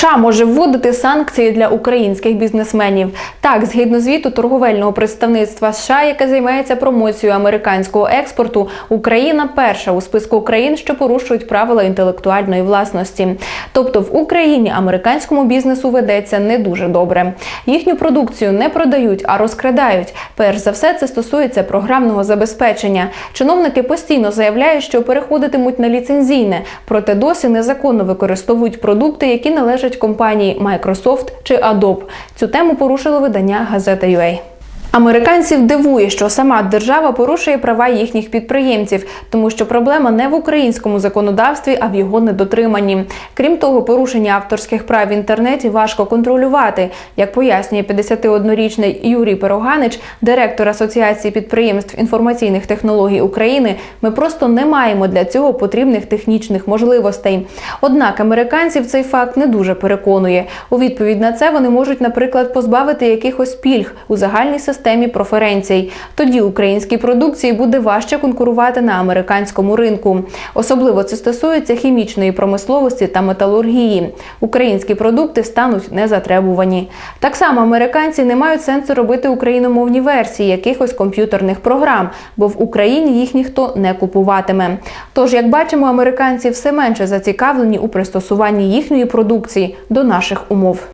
США може вводити санкції для українських бізнесменів. Так, згідно звіту торговельного представництва США, яке займається промоцією американського експорту, Україна перша у списку країн, що порушують правила інтелектуальної власності. Тобто в Україні американському бізнесу ведеться не дуже добре. Їхню продукцію не продають, а розкрадають. Перш за все, це стосується програмного забезпечення. Чиновники постійно заявляють, що переходитимуть на ліцензійне, проте досі незаконно використовують продукти, які належать компанії Microsoft чи Adobe. Цю тему порушило видання газета UA. Американців дивує, що сама держава порушує права їхніх підприємців, тому що проблема не в українському законодавстві, а в його недотриманні. Крім того, порушення авторських прав в інтернеті важко контролювати, як пояснює 51-річний Юрій Пироганич, директор Асоціації підприємств інформаційних технологій України. Ми просто не маємо для цього потрібних технічних можливостей. Однак американців цей факт не дуже переконує. У відповідь на це вони можуть, наприклад, позбавити якихось пільг у загальній системі проференцій. Тоді українській продукції буде важче конкурувати на американському ринку. Особливо це стосується хімічної промисловості та металургії. Українські продукти стануть незатребувані. Так само американці не мають сенсу робити україномовні версії якихось комп'ютерних програм, бо в Україні їх ніхто не купуватиме. Тож, як бачимо, американці все менше зацікавлені у пристосуванні їхньої продукції до наших умов.